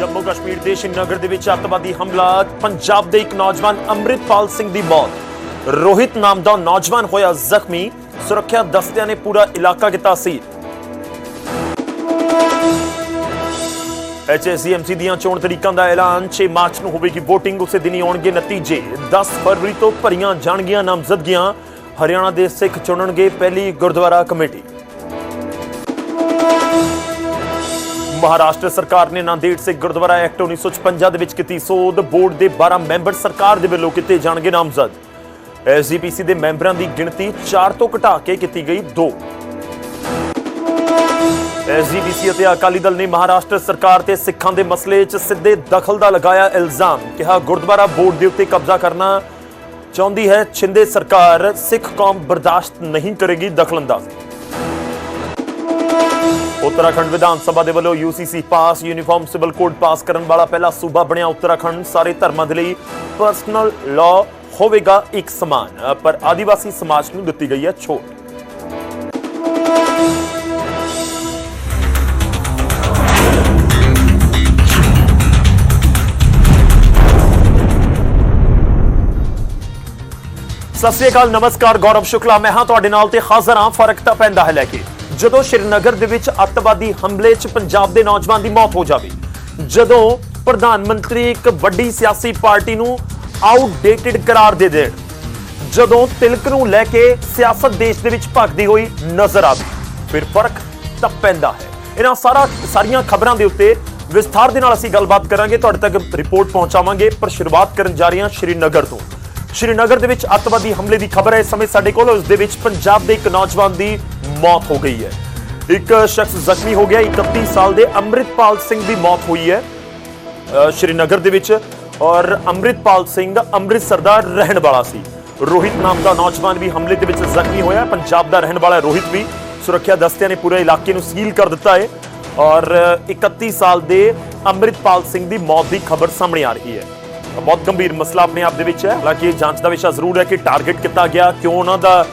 ਜੰਮੂ ਕਸ਼ਮੀਰ ਦੇ ਸ਼੍ਰੀਨਗਰ ਦੇ ਵਿੱਚ ਅੱਤਵਾਦੀ ਹਮਲਾ, ਪੰਜਾਬ ਦੇ ਇੱਕ ਨੌਜਵਾਨ ਅੰਮ੍ਰਿਤਪਾਲ ਸਿੰਘ ਦੀ ਮੌਤ। ਰੋਹਿਤ ਨਾਮ ਦਾ ਨੌਜਵਾਨ ਹੋਇਆ ਜ਼ਖਮੀ, ਸੁਰੱਖਿਆ ਦਸਤਿਆਂ ਨੇ ਪੂਰਾ ਇਲਾਕਾ ਕੀਤਾ ਸੀ। ਐਚਐਸਸੀਐਮਸੀ ਦੀਆਂ ਚੋਣ ਤਰੀਕਾਂ ਦਾ ਐਲਾਨ 6 ਮਾਰਚ ਨੂੰ ਹੋਵੇਗੀ VOTING, ਉਸੇ ਦਿਨ ਹੀ ਆਉਣਗੇ ਨਤੀਜੇ। 10 ਫਰਵਰੀ ਤੋਂ ਭਰੀਆਂ ਜਾਣਗੀਆਂ ਨਾਮਜ਼ਦਗੀਆਂ। ਹਰਿਆਣਾ ਦੇ ਸਿੱਖ ਚੁਣਨਗੇ ਪਹਿਲੀ ਗੁਰਦੁਆਰਾ ਕਮੇਟੀ। ਮਹਾਰਾਸ਼ਟਰ ਸਰਕਾਰ ਨੇ ਨਾਂਦੇੜ ਸਿੱਖ ਗੁਰਦੁਆਰਾ ਐਕਟ 1956 ਦੇ ਵਿੱਚ ਕੀਤੀ ਸੋਧ। ਬੋਰਡ ਦੇ 12 ਮੈਂਬਰ ਸਰਕਾਰ ਦੇ ਵੱਲੋਂ ਕੀਤੇ ਜਾਣਗੇ ਨਾਮਜ਼ਦ। ਐਸਜੀਪੀਸੀ ਦੇ ਮੈਂਬਰਾਂ ਦੀ ਗਿਣਤੀ 4 ਤੋਂ ਘਟਾ ਕੇ ਕੀਤੀ ਗਈ 2 ਐਸਜੀਪੀਸੀ ਅਤੇ ਅਕਾਲੀ ਦਲ ਨੇ ਮਹਾਰਾਸ਼ਟਰ ਸਰਕਾਰ ਤੇ ਸਿੱਖਾਂ ਦੇ ਮਸਲੇ 'ਚ ਸਿੱਧੇ ਦਖਲ ਦਾ ਲਗਾਇਆ ਇਲਜ਼ਾਮ। ਕਿਹਾ ਗੁਰਦੁਆਰਾ ਬੋਰਡ ਦੇ ਉੱਤੇ ਕਬਜ਼ਾ ਕਰਨਾ ਚਾਹੁੰਦੀ ਹੈ, ਛਿੰਦੇ ਸਰਕਾਰ ਸਿੱਖ ਕੌਮ ਬਰਦਾਸ਼ਤ ਨਹੀਂ ਕਰੇਗੀ ਦਖਲਅੰਦਾਜ਼ੀ ਉੱਤਰਾਖੰਡ ਵਿਧਾਨ ਸਭਾ ਦੇ ਵੱਲੋਂ UCC pass uniform civil code pass ਕਰਨ ਵਾਲਾ ਪਹਿਲਾ ਸੂਬਾ ਬਣਿਆ ਉੱਤਰਾਖੰਡ। ਸਾਰੇ ਧਰਮਾਂ ਦੇ ਲਈ ਪਰਸਨਲ ਲਾਅ ਹੋਵੇਗਾ ਇੱਕ ਸਮਾਨ, ਪਰ ਆਦੀਵਾਸੀ ਸਮਾਜ ਨੂੰ ਦਿੱਤੀ ਗਈ ਹੈ ਛੋਟ। ਸਤਿ ਸ੍ਰੀ ਅਕਾਲ, ਨਮਸਕਾਰ, ਗੌਰਵ ਸ਼ੁਕਲਾ। ਮੈਂ ਹਾਂ ਤੁਹਾਡੇ ਨਾਲ ਤੇ ਹਾਜ਼ਰ ਹਾਂ, ਫ਼ਰਕ ਤਾਂ ਪੈਂਦਾ ਹੈ ਲੈ ਕੇ। ਜਦੋਂ ਸ਼੍ਰੀਨਗਰ ਦੇ ਵਿੱਚ ਅੱਤਵਾਦੀ ਹਮਲੇ 'ਚ ਪੰਜਾਬ ਦੇ ਨੌਜਵਾਨ ਦੀ ਮੌਤ ਹੋ ਜਾਵੇ, ਜਦੋਂ ਪ੍ਰਧਾਨ ਮੰਤਰੀ ਇੱਕ ਵੱਡੀ ਸਿਆਸੀ ਪਾਰਟੀ ਨੂੰ ਆਊਟਡੇਟਡ ਕਰਾਰ ਦੇ ਦੇਣ, ਜਦੋਂ ਤਿਲਕ ਨੂੰ ਲੈ ਕੇ ਸਿਆਸਤ ਦੇਸ਼ ਦੇ ਵਿੱਚ ਭਗਦੀ ਹੋਈ ਨਜ਼ਰ ਆਵੇ, ਫਿਰ ਫ਼ਰਕ ਤਾਂ ਪੈਂਦਾ ਹੈ। ਇਹਨਾਂ ਸਾਰਾ ਸਾਰੀਆਂ ਖਬਰਾਂ ਦੇ ਉੱਤੇ ਵਿਸਥਾਰ ਦੇ ਨਾਲ ਅਸੀਂ ਗੱਲਬਾਤ ਕਰਾਂਗੇ। ਤੁਹਾਡੇ ਤੱਕ ਰਿਪੋਰਟ ਪਹੁੰਚਾਵਾਂਗੇ। ਪਰ ਸ਼ੁਰੂਆਤ ਕਰਨ ਜਾ ਰਹੇ ਹਾਂ ਸ਼੍ਰੀਨਗਰ ਤੋਂ। ਸ਼੍ਰੀਨਗਰ ਦੇ ਵਿੱਚ ਅੱਤਵਾਦੀ ਹਮਲੇ ਦੀ ਖਬਰ ਹੈ। ਇਸ ਸਮੇਂ ਸਾਡੇ ਕੋਲ ਉਸ ਦੇ ਵਿੱਚ ਪੰਜਾਬ ਦੇ ਇੱਕ ਨੌਜਵਾਨ ਦੀ ਮੌਤ ਹੋ ਗਈ ਹੈ। ਇੱਕ ਸ਼ਖਸ ਜ਼ਖਮੀ ਹੋ ਗਿਆ 31 ਸਾਲ ਦੇ ਅੰਮ੍ਰਿਤਪਾਲ ਸਿੰਘ ਦੀ ਮੌਤ ਹੋਈ ਹੈ ਸ਼੍ਰੀਨਗਰ ਦੇ ਵਿੱਚ, ਔਰ ਅੰਮ੍ਰਿਤਪਾਲ ਸਿੰਘ ਅੰਮ੍ਰਿਤਸਰ ਦਾ ਰਹਿਣ ਵਾਲਾ ਸੀ। ਰੋਹਿਤ ਨਾਮ ਦਾ ਨੌਜਵਾਨ ਵੀ ਹਮਲੇ ਦੇ ਵਿੱਚ ਜ਼ਖਮੀ ਹੋਇਆ, ਪੰਜਾਬ ਦਾ ਰਹਿਣ ਵਾਲਾ ਰੋਹਿਤ ਵੀ ਸੁਰੱਖਿਆ ਦਸਤਿਆਂ ਨੇ ਪੂਰੇ ਇਲਾਕੇ ਨੂੰ ਸੀਲ ਕਰ ਦਿੱਤਾ ਹੈ, ਔਰ 31 ਸਾਲ ਦੇ ਅੰਮ੍ਰਿਤਪਾਲ ਸਿੰਘ ਦੀ ਮੌਤ ਦੀ ਖਬਰ ਸਾਹਮਣੇ ਆ ਰਹੀ ਹੈ। ਬਹੁਤ ਗੰਭੀਰ ਮਸਲਾ ਆਪਣੇ ਆਪ ਦੇ ਵਿੱਚ ਹੈ, ਹਾਲਾਂਕਿ ਇਹ ਜਾਂਚ ਦਾ ਵਿਸ਼ਾ ਜ਼ਰੂਰ ਹੈ ਕਿ ਟਾਰਗੇਟ ਕੀਤਾ ਗਿਆ, ਕਿਉਂ ਉਹਨਾਂ ਦਾ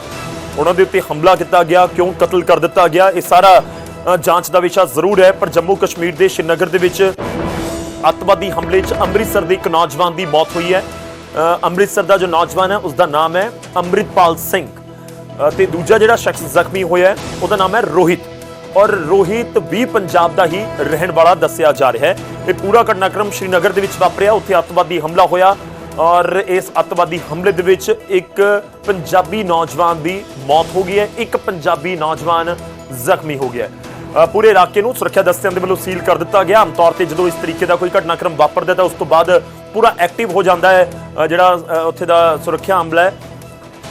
ਉਹਨਾਂ ਦੇ ਉੱਤੇ ਹਮਲਾ ਕੀਤਾ ਗਿਆ ਕਿਉਂ ਕਤਲ ਕਰ ਦਿੱਤਾ ਗਿਆ ਇਹ ਸਾਰਾ ਜਾਂਚ ਦਾ ਵਿਸ਼ਾ ਜ਼ਰੂਰ ਹੈ ਪਰ ਜੰਮੂ ਕਸ਼ਮੀਰ ਦੇ ਸ਼੍ਰੀਨਗਰ ਦੇ ਵਿੱਚ ਅੱਤਵਾਦੀ ਹਮਲੇ 'ਚ ਅੰਮ੍ਰਿਤਸਰ ਦੇ ਇੱਕ ਨੌਜਵਾਨ ਦੀ ਮੌਤ ਹੋਈ ਹੈ। ਅੰਮ੍ਰਿਤਸਰ ਦਾ ਜੋ ਨੌਜਵਾਨ ਹੈ ਉਸ ਦਾ ਨਾਮ ਹੈ ਅੰਮ੍ਰਿਤਪਾਲ ਸਿੰਘ। ਅ, ਤੇ ਦੂਜਾ ਜਿਹੜਾ ਸ਼ਖਸ ਜ਼ਖਮੀ ਹੋਇਆ ਉਹਦਾ ਨਾਮ ਹੈ ਰੋਹਿਤ। ਔਰ ਰੋਹਿਤ ਵੀ ਪੰਜਾਬ ਦਾ ਹੀ ਰਹਿਣ ਵਾਲਾ ਦੱਸਿਆ ਜਾ ਰਿਹਾ ਹੈ। ਇਹ ਪੂਰਾ ਘਟਨਾਕ੍ਰਮ ਸ਼੍ਰੀਨਗਰ ਦੇ ਵਿੱਚ ਵਾਪਰਿਆ ਉੱਥੇ ਅੱਤਵਾਦੀ ਹਮਲਾ ਹੋਇਆ। ਔਰ ਇਸ ਅੱਤਵਾਦੀ ਹਮਲੇ ਦੇ ਵਿੱਚ ਇੱਕ ਪੰਜਾਬੀ ਨੌਜਵਾਨ ਦੀ ਮੌਤ ਹੋ ਗਈ ਹੈ, ਇੱਕ ਪੰਜਾਬੀ ਨੌਜਵਾਨ ਜ਼ਖਮੀ ਹੋ ਗਿਆ ਪੂਰੇ ਇਲਾਕੇ ਨੂੰ ਸੁਰੱਖਿਆ ਦਸਤਿਆਂ ਦੇ ਵੱਲੋਂ ਸੀਲ ਕਰ ਦਿੱਤਾ ਗਿਆ। ਆਮ ਤੌਰ ਤੇ ਜਦੋਂ ਇਸ ਤਰੀਕੇ ਦਾ ਕੋਈ ਘਟਨਾਕ੍ਰਮ ਵਾਪਰਦਾ ਤਾਂ ਉਸ ਤੋਂ ਬਾਅਦ ਪੂਰਾ ਐਕਟਿਵ ਹੋ ਜਾਂਦਾ ਹੈ। ਜਿਹੜਾ ਉੱਥੇ ਦਾ ਸੁਰੱਖਿਆ ਅਮਲਾ ਹੈ।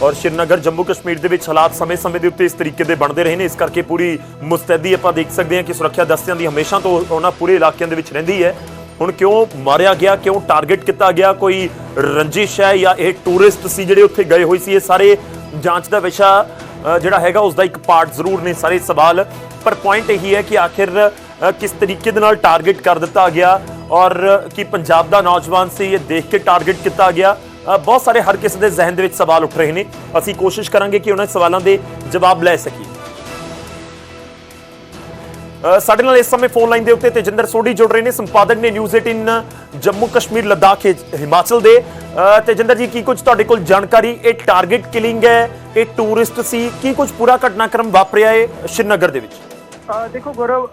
ਔਰ ਸ਼੍ਰੀਨਗਰ, ਜੰਮੂ ਕਸ਼ਮੀਰ ਦੇ ਵਿੱਚ ਹਾਲਾਤ ਸਮੇਂ-ਸਮੇਂ ਦੇ ਉੱਤੇ ਇਸ ਤਰੀਕੇ ਦੇ ਬਣਦੇ ਰਹੇ ਨੇ। ਇਸ ਕਰਕੇ ਪੂਰੀ ਮੁਸਤੈਦੀ ਆਪਾਂ ਦੇਖ ਸਕਦੇ ਹਾਂ ਕਿ ਸੁਰੱਖਿਆ ਦਸਤਿਆਂ ਦੀ ਹਮੇਸ਼ਾ ਤੋਂ ਉਹਨਾਂ ਪੂਰੇ ਇਲਾਕਿਆਂ ਦੇ ਵਿੱਚ ਰਹਿੰਦੀ ਹੈ। ਹੁਣ ਕਿਉਂ ਮਾਰਿਆ ਗਿਆ? ਕਿਉਂ ਟਾਰਗੇਟ ਕੀਤਾ ਗਿਆ? ਕੋਈ ਰੰਜਿਸ਼ ਹੈ ਜਾਂ ਇਹ ਟੂਰਿਸਟ ਸੀ ਜਿਹੜੇ ਉੱਥੇ ਗਏ ਹੋਏ ਸੀ? ਇਹ ਸਾਰੇ ਜਾਂਚ ਦਾ ਵਿਸ਼ਾ ਜਿਹੜਾ ਹੈਗਾ ਉਸ ਦਾ ਇੱਕ ਪਾਰਟ ਜ਼ਰੂਰ ਨੇ ਸਾਰੇ ਸਵਾਲ। ਪਰ ਪੁਆਇੰਟ ਇਹੀ ਹੈ ਕਿ ਆਖਿਰ ਕਿਸ ਤਰੀਕੇ ਦੇ ਨਾਲ ਟਾਰਗੇਟ ਕਰ ਦਿੱਤਾ ਗਿਆ? ਔਰ ਕੀ ਪੰਜਾਬ ਦਾ ਨੌਜਵਾਨ ਸੀ? ਇਹ ਦੇਖ ਕੇ ਟਾਰਗੇਟ ਕੀਤਾ ਗਿਆ? ਬਹੁਤ ਸਾਰੇ ਹਰ ਕਿਸੇ ਦੇ ਜ਼ਿਹਨ ਦੇ ਵਿੱਚ ਸਵਾਲ ਉੱਠ ਰਹੇ ਨੇ। ਅਸੀਂ ਕੋਸ਼ਿਸ਼ ਕਰਾਂਗੇ ਕਿ ਉਹਨਾਂ ਸਵਾਲਾਂ ਦੇ ਜਵਾਬ ਲੈ ਸਕੀਏ। ਸਾਡੇ ਨਾਲ ਇਸ ਸਮੇਂ ਫੋਨ ਲਾਈਨ ਦੇ ਉੱਤੇ ਤੇਜਿੰਦਰ ਸੋਢੀ ਜੁੜ ਰਹੇ ਨੇ। ਸੰਪਾਦਕ ਨੇ ਨਿਊਜ਼ 18 ਜੰਮੂ ਕਸ਼ਮੀਰ, ਲੱਦਾਖ ਹਿਮਾਚਲ ਦੇ। ਤੇਜਿੰਦਰ ਜੀ, ਕੀ ਕੁਝ ਤੁਹਾਡੇ ਕੋਲ ਜਾਣਕਾਰੀ? ਇਹ ਟਾਰਗੇਟ ਕਿਲਿੰਗ ਹੈ, ਇਹ ਟੂਰਿਸਟ ਸੀ, ਕੀ ਕੁਝ ਪੂਰਾ ਘਟਨਾਕ੍ਰਮ ਵਾਪਰਿਆ ਹੈ ਸ਼੍ਰੀਨਗਰ ਦੇ ਵਿੱਚ? ਦੇਖੋ ਗੌਰਵ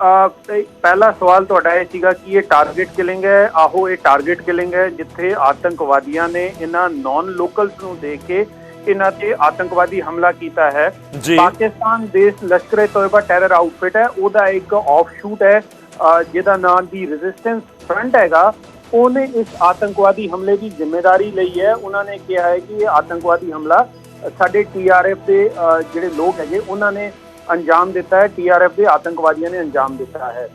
ਪਹਿਲਾ ਸਵਾਲ ਤੁਹਾਡਾ ਇਹ ਸੀਗਾ ਕਿ ਇਹ ਟਾਰਗੇਟ ਕਿਲਿੰਗ ਹੈ, ਆਹੋ ਇਹ ਟਾਰਗੇਟ ਕਿਲਿੰਗ ਹੈ, ਜਿੱਥੇ ਆਤੰਕਵਾਦੀਆਂ ਨੇ ਇਹਨਾਂ ਨਾਨ ਲੋਕਲਸ ਨੂੰ ਦੇਖ ਕੇ ਇਹਨਾਂ ਤੇ ਆਤੰਕਵਾਦੀ ਹਮਲਾ ਕੀਤਾ ਹੈ। ਪਾਕਿਸਤਾਨ ਦੇਸ਼ ਲਸ਼ਕਰ ਤੋਇਬਾ ਟੈਰਰ ਆਊਟਫਿਟ ਹੈ। ਉਹਦਾ ਇੱਕ ਆਫਸ਼ੂਟ ਹੈ। ਜਿਹਦਾ ਨਾਮ ਦੀ ਰੈਜ਼ਿਸਟੈਂਸ ਫਰੰਟ ਹੈਗਾ। ਉਹਨੇ ਇਸ ਆਤੰਕਵਾਦੀ ਹਮਲੇ ਦੀ ਜ਼ਿੰਮੇਵਾਰੀ ਲਈ ਹੈ। ਉਹਨਾਂ ਨੇ ਕਿਹਾ ਹੈ ਕਿ ਇਹ ਆਤੰਕਵਾਦੀ ਹਮਲਾ ਸਾਡੇ ਟੀਆਰਐਫ ਦੇ ਜਿਹੜੇ ਲੋਕ ਹੈਗੇ ਉਹਨਾਂ ਨੇ ਅੰਜਾਮ ਦਿੱਤਾ ਹੈ। ਟੀਆਰਐਫ ਦੇ ਆਤੰਕਵਾਦੀਆਂ ਨੇ ਅੰਜਾਮ ਦਿੱਤਾ ਹੈ।